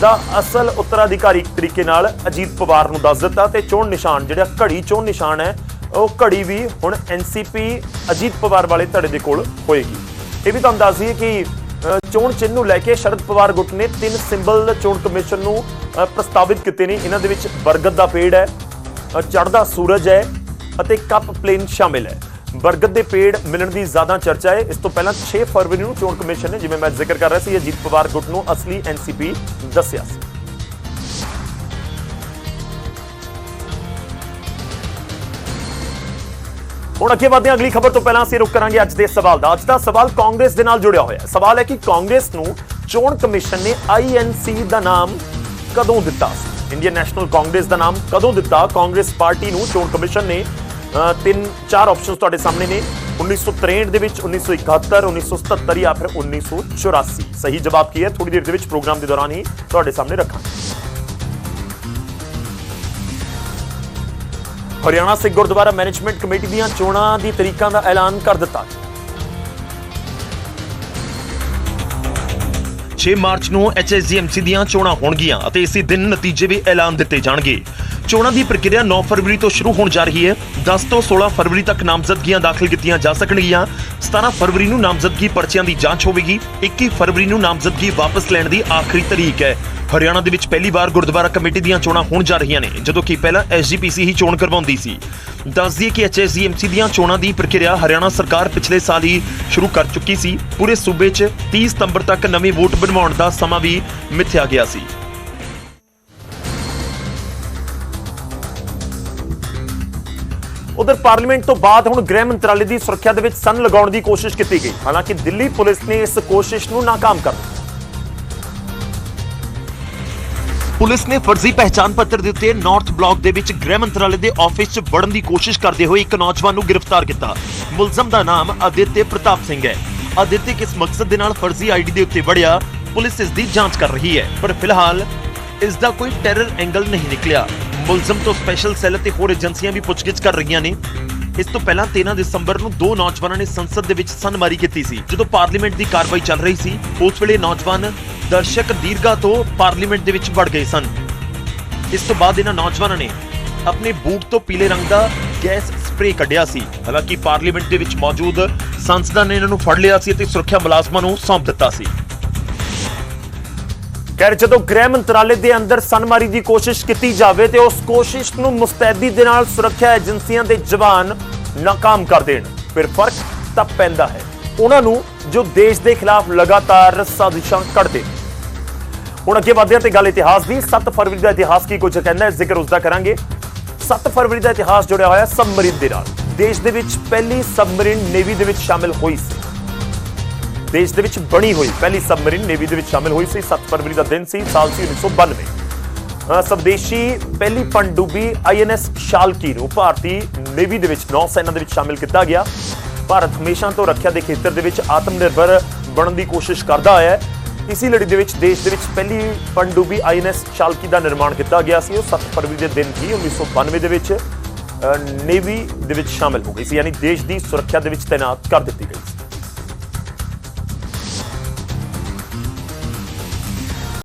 ਦਾ ਅਸਲ ਉੱਤਰਾਧਿਕਾਰੀ ਤਰੀਕੇ ਨਾਲ ਅਜੀਤ ਪਵਾਰ ਨੂੰ ਦੱਸ ਦਿੱਤਾ ਤੇ ਚੋਣ ਨਿਸ਼ਾਨ ਜਿਹੜਾ ਘੜੀ ਚੋਣ ਨਿਸ਼ਾਨ ਹੈ, ਉਹ ਘੜੀ ਵੀ ਹੁਣ ਐਨਸੀਪੀ ਅਜੀਤ ਪਵਾਰ ਵਾਲੇ ਧੜੇ ਦੇ ਕੋਲ ਹੋਏਗੀ। ਇਹ ਵੀ ਤੁਹਾਨੂੰ ਦੱਸ ਦਈਏ ਕਿ ਚੋਣ ਚਿੰਨ੍ਹ ਨੂੰ ਲੈ ਕੇ ਸ਼ਰਦ ਪਵਾਰ ਗੁੱਟ ਨੇ ਤਿੰਨ ਸਿੰਬਲ ਚੋਣ ਕਮਿਸ਼ਨ ਨੂੰ ਪ੍ਰਸਤਾਵਿਤ ਕੀਤੇ ਨੇ। ਇਹਨਾਂ ਦੇ ਵਿੱਚ ਬਰਗਦ ਦਾ ਪੇੜ ਹੈ ਚੜਦਾ ਸੂਰਜ ਹੈ ਅਤੇ ਕੱਪ ਪਲੇਨ ਸ਼ਾਮਿਲ ਹੈ। ਬਰਗਦ ਦੇ ਪੇੜ ਮਿਲਣ ਦੀ ਜ਼ਿਆਦਾ ਚਰਚਾ ਹੈ। ਇਸ ਤੋਂ ਪਹਿਲਾਂ 6 ਫਰਵਰੀ ਨੂੰ ਚੋਣ ਕਮਿਸ਼ਨ ਨੇ, ਜਿਵੇਂ ਮੈਂ ਜ਼ਿਕਰ ਕਰ ਰਿਹਾ ਸੀ, ਅਜੀਤ ਪਵਾਰ ਗੁੱਟ ਨੂੰ ਅਸਲੀ ਐਨਸੀਪੀ ਦੱਸਿਆ ਸੀ। ਹੁਣ ਅੱਗੇ ਵਧਦੇ ਹਾਂ। ਅਗਲੀ ਖਬਰ ਤੋਂ ਪਹਿਲਾਂ ਅਸੀਂ ਰੁਕ ਕਰਾਂਗੇ ਅੱਜ ਦੇ ਸਵਾਲ ਦਾ। ਅੱਜ ਦਾ ਸਵਾਲ ਕਾਂਗਰਸ ਦੇ ਨਾਲ ਜੁੜਿਆ ਹੋਇਆ ਹੈ। ਸਵਾਲ ਹੈ ਕਿ ਕਾਂਗਰਸ ਨੂੰ ਚੋਣ ਕਮਿਸ਼ਨ ਨੇ ਆਈਐਨਸੀ ਦਾ ਨਾਮ ਕਦੋਂ ਦਿੱਤਾ ਸੀ? ਇੰਡੀਅਨ ਨੈਸ਼ਨਲ ਕਾਂਗਰਸ ਦਾ ਨਾਮ ਕਦੋਂ ਦਿੱਤਾ? ਕਾਂਗਰਸ ਪਾਰਟੀ ਨੂੰ ਚੋਣ ਕਮਿਸ਼ਨ ਨੇ ਤਿੰਨ, ਚਾਰ ਆਪਸ਼ਨਸ ਤੁਹਾਡੇ ਸਾਹਮਣੇ ਨੇ। 1963 ਦੇ ਵਿੱਚ 1971 1977 ਜਾਂ ਫਿਰ 1984 ਸਹੀ ਜਵਾਬ ਕੀ ਹੈ? ਥੋੜੀ ਦੇਰ ਦੇ ਵਿੱਚ ਪ੍ਰੋਗਰਾਮ ਦੇ ਦੌਰਾਨ ਹੀ ਤੁਹਾਡੇ ਸਾਹਮਣੇ ਰੱਖਾਂਗੇ। ਹਰਿਆਣਾ ਸਿੱਖ ਗੁਰਦੁਆਰਾ ਮੈਨੇਜਮੈਂਟ ਕਮੇਟੀ ਦੀਆਂ ਚੋਣਾਂ ਦੀ ਤਰੀਕਾਂ ਦਾ ਐਲਾਨ ਕਰ ਦਿੱਤਾ। 6 ਮਾਰਚ ਨੂੰ ਐਚਐਸਜੀਐਮਸੀ ਦੀਆਂ ਚੋਣਾਂ ਹੋਣਗੀਆਂ ਅਤੇ ਇਸੇ ਦਿਨ ਨਤੀਜੇ ਵੀ ਐਲਾਨ ਦਿੱਤੇ ਜਾਣਗੇ। ਚੋਣਾਂ ਦੀ ਪ੍ਰਕਿਰਿਆ 9 ਫਰਵਰੀ ਤੋਂ ਸ਼ੁਰੂ ਹੋਣ ਜਾ ਰਹੀ ਹੈ। 10 ਤੋਂ 16 ਫਰਵਰੀ ਤੱਕ ਨਾਮਜ਼ਦਗੀਆਂ ਦਾਖਲ ਕੀਤੀਆਂ ਜਾ ਸਕਣਗੀਆਂ। 17 ਫਰਵਰੀ ਨੂੰ ਨਾਮਜ਼ਦਗੀ ਪਰਚਿਆਂ ਦੀ ਜਾਂਚ ਹੋਵੇਗੀ। 21 ਫਰਵਰੀ ਨੂੰ ਨਾਮਜ਼ਦਗੀ ਵਾਪਸ ਲੈਣ ਦੀ ਆਖਰੀ ਤਾਰੀਖ ਹੈ। ਹਰਿਆਣਾ ਦੇ ਵਿੱਚ ਪਹਿਲੀ ਵਾਰ ਗੁਰਦੁਆਰਾ ਕਮੇਟੀ ਦੀਆਂ ਚੋਣਾਂ ਹੋਣ ਜਾ ਰਹੀਆਂ ਨੇ, ਜਦੋਂ ਕਿ ਪਹਿਲਾਂ ਐਸਜੀਪੀਸੀ ਹੀ ਚੋਣ ਕਰਵਾਉਂਦੀ ਸੀ। ਦੱਸ ਦਈਏ ਕਿ ਐਚਐਸਜੀਐਮਸੀ ਦੀਆਂ ਚੋਣਾਂ ਦੀ ਪ੍ਰਕਿਰਿਆ ਹਰਿਆਣਾ ਸਰਕਾਰ ਪਿਛਲੇ ਸਾਲ ਹੀ ਸ਼ੁਰੂ ਕਰ ਚੁੱਕੀ ਸੀ। ਪੂਰੇ ਸੂਬੇ 'ਚ 30 ਸਤੰਬਰ ਤੱਕ ਨਵੇਂ ਵੋਟ ਬਣਵਾਉਣ ਦਾ ਸਮਾਂ ਵੀ ਮਿੱਥਿਆ ਗਿਆ ਸੀ। ਉਧਰ ਪਾਰਲੀਮੈਂਟ ਤੋਂ ਬਾਅਦ ਹੁਣ ਗ੍ਰਹਿ ਮੰਤਰਾਲੇ ਦੀ ਸੁਰੱਖਿਆ ਦੇ ਵਿੱਚ ਸੰਨ ਲਗਾਉਣ ਦੀ ਕੋਸ਼ਿਸ਼ ਕੀਤੀ ਗਈ। ਹਾਲਾਂਕਿ ਦਿੱਲੀ ਪੁਲਿਸ ਨੇ ਇਸ ਕੋਸ਼ਿਸ਼ ਨੂੰ ਨਾਕਾਮ ਕਰ ਦਿੱਤਾ। ਪੁਲਿਸ ਨੇ ਫਰਜ਼ੀ ਪਹਿਚਾਣ ਪੱਤਰ ਦੇ ਉੱਤੇ ਨਾਰਥ ਬਲਾਕ ਦੇ ਵਿੱਚ ਗ੍ਰਹਿ ਮੰਤਰਾਲੇ ਦੇ ਆਫਿਸ 'ਚ ਵੜਨ ਦੀ ਕੋਸ਼ਿਸ਼ ਕਰਦੇ ਹੋਏ ਇੱਕ ਨੌਜਵਾਨ ਨੂੰ ਗ੍ਰਿਫਤਾਰ ਕੀਤਾ। ਮੁਲਜ਼ਮ ਦਾ ਨਾਮ ਆਦਿਤਯ ਪ੍ਰਤਾਪ ਸਿੰਘ ਹੈ। ਆਦਿਤਯ ਕਿਸ ਮਕਸਦ ਦੇ ਨਾਲ ਫਰਜ਼ੀ ਆਈਡੀ ਦੇ ਉੱਤੇ ਵੜਿਆ, ਪੁਲਿਸ ਇਸ ਦੀ ਜਾਂਚ ਕਰ ਰਹੀ ਹੈ। ਪਰ ਫਿਲਹਾਲ ਇਸ ਦਾ ਕੋਈ ਟੈਰਰ ਐਂਗਲ ਨਹੀਂ ਨਿਕਲਿਆ। ਮੁਲਜ਼ਮ ਤੋਂ ਸਪੈਸ਼ਲ ਸੈੱਲ ਅਤੇ ਹੋਰ ਏਜੰਸੀਆਂ ਵੀ ਪੁੱਛਗਿੱਛ ਕਰ ਰਹੀਆਂ ਨੇ। ਇਸ ਤੋਂ ਪਹਿਲਾਂ 13 ਦਸੰਬਰ ਨੂੰ ਦੋ ਨੌਜਵਾਨਾਂ ਨੇ ਸੰਸਦ ਦੇ ਵਿੱਚ ਸਨਮਾਰੀ ਕੀਤੀ ਸੀ, ਜਦੋਂ ਪਾਰਲੀਮੈਂਟ ਦੀ ਕਾਰਵਾਈ ਚੱਲ ਰਹੀ ਸੀ। ਉਸ ਵੇਲੇ ਨੌਜਵਾਨ ਦਰਸ਼ਕ ਦੀਰਗਾ ਤੋਂ ਪਾਰਲੀਮੈਂਟ ਦੇ ਵਿੱਚ ਵੜ ਗਏ ਸਨ। ਇਸ ਤੋਂ ਬਾਅਦ ਇਹਨਾਂ ਨੌਜਵਾਨਾਂ ਨੇ ਆਪਣੇ ਬੂਟ ਤੋਂ ਪੀਲੇ ਰੰਗ ਦਾ ਗੈਸ ਸਪਰੇਅ ਕੱਢਿਆ ਸੀ। ਹਾਲਾਂਕਿ ਪਾਰਲੀਮੈਂਟ ਦੇ ਵਿੱਚ ਮੌਜੂਦ ਸੰਸਦਾਂ ਨੇ ਇਹਨਾਂ ਨੂੰ ਫੜ ਲਿਆ ਸੀ ਅਤੇ ਸੁਰੱਖਿਆ ਮੁਲਾਜ਼ਮਾਂ ਨੂੰ ਸੌਂਪ ਦਿੱਤਾ ਸੀ। ਖੈਰ, ਜਦੋਂ ਗ੍ਰਹਿ ਮੰਤਰਾਲੇ ਦੇ ਅੰਦਰ ਸਨਮਾਰੀ ਦੀ ਕੋਸ਼ਿਸ਼ ਕੀਤੀ ਜਾਵੇ ਤੇ ਉਸ ਕੋਸ਼ਿਸ਼ ਨੂੰ ਮੁਸਤੈਦੀ ਦੇ ਨਾਲ ਸੁਰੱਖਿਆ ਏਜੰਸੀਆਂ ਦੇ ਜਵਾਨ ਨਾਕਾਮ ਕਰ ਦੇਣ, ਫਿਰ ਫ਼ਰਕ ਤਾਂ ਪੈਂਦਾ ਹੈ। ਉਹਨਾਂ ਨੂੰ ਜੋ ਦੇਸ਼ ਦੇ ਖਿਲਾਫ ਲਗਾਤਾਰ ਸਾਜ਼ਿਸ਼ਾਂ ਕੱਢਦੇ ਨੇ। ਹੁਣ ਅੱਗੇ ਵਧਦੇ ਹਾਂ ਤੇ ਗੱਲ ਇਤਿਹਾਸ ਦੀ 7 ਫਰਵਰੀ ਦਾ ਇਤਿਹਾਸ ਕੀ ਕੁਝ ਕਹਿੰਦਾ ਹੈ, ਜ਼ਿਕਰ ਉਸ ਦਾ ਕਰਾਂਗੇ। 7 ਫਰਵਰੀ ਦਾ ਇਤਿਹਾਸ ਜੁੜਿਆ ਹੋਇਆ ਸਬਮਰੀਨ ਦੇ ਨਾਲ। ਦੇਸ਼ ਦੇ ਵਿੱਚ ਪਹਿਲੀ ਸਬਮਰੀਨ ਨੇਵੀ ਦੇ ਵਿੱਚ ਸ਼ਾਮਿਲ ਹੋਈ ਸੀ। ਦੇਸ਼ ਦੇ ਵਿੱਚ ਬਣੀ ਹੋਈ ਪਹਿਲੀ ਸਬਮਰੀਨ ਨੇਵੀ ਦੇ ਵਿੱਚ ਸ਼ਾਮਿਲ ਹੋਈ ਸੀ। 7 ਫਰਵਰੀ ਦਾ ਦਿਨ ਸੀ ਸਾਲ ਸੀ 1992 ਅ, ਸਵਦੇਸ਼ੀ ਪਹਿਲੀ ਪਣਡੁੱਬੀ ਆਈਐਨਐਸ ਸ਼ਾਲਕੀ ਨੂੰ ਭਾਰਤੀ ਨੇਵੀ ਦੇ ਵਿੱਚ ਨੌ ਸੈਨਾ ਦੇ ਵਿੱਚ ਸ਼ਾਮਿਲ ਕੀਤਾ ਗਿਆ। ਭਾਰਤ ਹਮੇਸ਼ਾ ਤੋਂ ਰੱਖਿਆ ਦੇ ਖੇਤਰ ਦੇ ਵਿੱਚ ਆਤਮ ਨਿਰਭਰ ਬਣਨ ਦੀ ਕੋਸ਼ਿਸ਼ ਕਰਦਾ ਆਇਆ ਹੈ। ਇਸੇ ਲੜੀ ਦੇ ਵਿੱਚ ਦੇਸ਼ ਦੇ ਵਿੱਚ ਪਹਿਲੀ ਪਣਡੁੱਬੀ ਆਈਐਨਐਸ ਸ਼ਾਲਕੀ ਦਾ ਨਿਰਮਾਣ ਕੀਤਾ ਗਿਆ ਸੀ। ਉਹ 7 ਫਰਵਰੀ ਦੇ ਦਿਨ ਹੀ 1992 ਦੇ ਵਿੱਚ ਨੇਵੀ ਦੇ ਵਿੱਚ ਸ਼ਾਮਿਲ ਹੋ ਗਈ ਸੀ ਯਾਨੀ ਦੇਸ਼ ਦੀ ਸੁਰੱਖਿਆ ਦੇ ਵਿੱਚ ਤਾਇਨਾਤ ਕਰ ਦਿੱਤੀ ਗਈ ਸੀ।